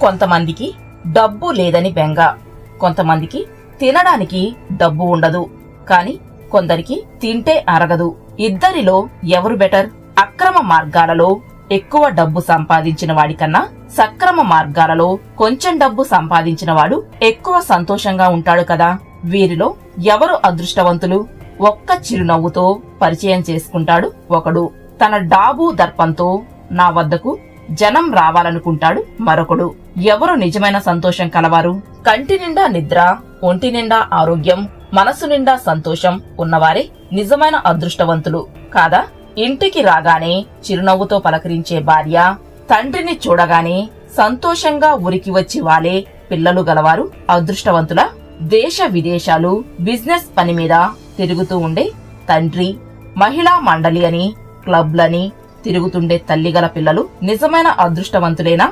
కొంతమందికి డబ్బు లేదని బెంగ. కొంతమందికి తినడానికి డబ్బు ఉండదు. కాని కొందరికి తింటే అరగదు. ఇద్దరిలో ఎవరు బెటర్? అక్రమ మార్గాలలో ఎక్కువ డబ్బు సంపాదించిన వాడికన్నా సక్రమ మార్గాలలో కొంచెం డబ్బు సంపాదించిన వాడు ఎక్కువ సంతోషంగా ఉంటాడు కదా. వీరిలో ఎవరు అదృష్టవంతులు? ఒక్క చిరునవ్వుతో పరిచయం చేసుకుంటాడు ఒకడు. తన డాబు దర్పంతో నా వద్దకు జనం రావాలనుకుంటాడు మరొకడు. ఎవరు నిజమైన సంతోషం కలవారు? కంటి నిండా నిద్ర ఒంటి నిండా ఆరోగ్యం మనసు నిండా సంతోషం ఉన్నవారే నిజమైన అదృష్టవంతులు. కాదా? ఇంటికి రాగానే చిరునవ్వుతో పలకరించే భార్య తండ్రిని చూడగానే సంతోషంగా ఉరికి వచ్చి వాలే పిల్లలు గలవారు అదృష్టవంతుల దేశ విదేశాలు. బిజినెస్ పని మీద తిరుగుతూ ఉండే తండ్రి మహిళా మండలి అని క్లబ్లని తిరుగుతుండే తల్లిగల పిల్లలు నిజమైన అదృష్టవంతులేనా?